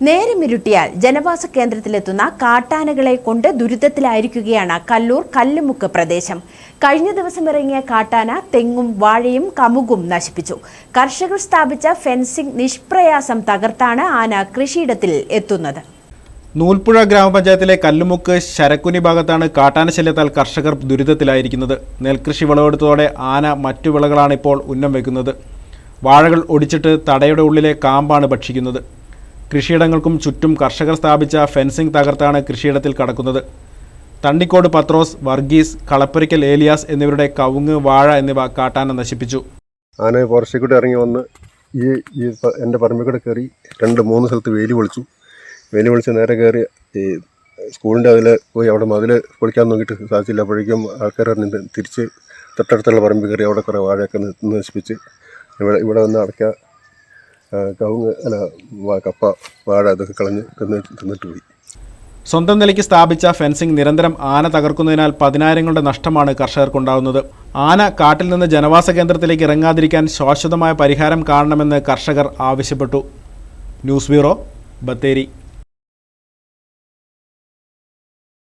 നേരമിരുട്ടിയാൽ ജനവാസ കേന്ദ്രത്തിലെത്തുന്ന കാട്ടാനകളെ കൊണ്ട് ദുരിതത്തിലായിരിക്കുകയാണ് കല്ലൂർ കല്ലുമുക്ക് പ്രദേശം. കഴിഞ്ഞ ദിവസം ഇറങ്ങിയ കാട്ടാന തെങ്ങും വാഴയും കമുകും നശിപ്പിച്ചു. കർഷകർ സ്ഥാപിച്ച ഫെൻസിംഗ് നിഷ്പ്രയാസം തകർത്താണ് ആന കൃഷിയിടത്തിൽ എത്തുന്നത്. നൂൽപ്പുഴ ഗ്രാമപഞ്ചായത്തിലെ കല്ലുമുക്ക് ശരക്കുനി ഭാഗത്താണ് കാട്ടാന ശല്യത്താൽ കർഷകർ ദുരിതത്തിലായിരിക്കുന്നത്. നെൽകൃഷി വിളവെടുത്തതോടെ ആന മറ്റു വിളകളാണ് ഇപ്പോൾ ഉന്നം വയ്ക്കുന്നത് വാഴകൾ ഒടിച്ചിട്ട് തടയുടെ ഉള്ളിലെ കാമ്പാണ് ഭക്ഷിക്കുന്നത്. കൃഷിയിടങ്ങൾക്കും ചുറ്റും കർഷകർ സ്ഥാപിച്ച ഫെൻസിംഗ് തകർത്താണ് കൃഷിയിടത്തിൽ കടക്കുന്നത്. തണ്ടിക്കോട് പത്രോസ് വർഗീസ് കളപ്പുരയ്ക്കൽ ഏലിയാസ് എന്നിവരുടെ കവുങ്ങ് വാഴ എന്നിവ കാട്ടാന നശിപ്പിച്ചു. ആന ഫോറസ്റ്റിൽ കൂടെ ഇറങ്ങി വന്ന് ഈ ഈ എന്റെ പറമ്പിക്കൂടെ കയറി രണ്ട് മൂന്ന് സ്ഥലത്ത് വേലി പൊളിച്ചു. വേലി പൊളിച്ച് നേരെ കയറി ഈ സ്കൂളിന്റെ അതിൽ പോയി അവിടെ മതിൽ പൊളിക്കാൻ നോക്കിയിട്ട് സാധിച്ചില്ല അപ്പോഴേക്കും ആൾക്കാർ തിരിച്ച് തൊട്ടടുത്തുള്ള പറമ്പിൽ കയറി അവിടെ കുറേ വാഴയൊക്കെ നശിപ്പിച്ച് ഇവിടെ ഇവിടെ വന്ന് അടയ്ക്ക ആ, കവുങ്ങ് അല്ല കപ്പ വാഴ ഇതൊക്കെ കളഞ്ഞ് തിന്ന് തിന്നിട്ട് പോയി. സ്വന്തം നിലയ്ക്ക് സ്ഥാപിച്ച ഫെൻസിംഗ് നിരന്തരം ആന തകർക്കുന്നതിനാൽ പതിനായിരങ്ങളുടെ നഷ്ടമാണ് കർഷകർക്കുണ്ടാകുന്നത്. ആന കാട്ടിൽ നിന്ന് ജനവാസ കേന്ദ്രത്തിലേക്ക് ഇറങ്ങാതിരിക്കാൻ ശാശ്വതമായ പരിഹാരം കാണണമെന്ന് കർഷകർ ആവശ്യപ്പെട്ടു. News bureau Bathery.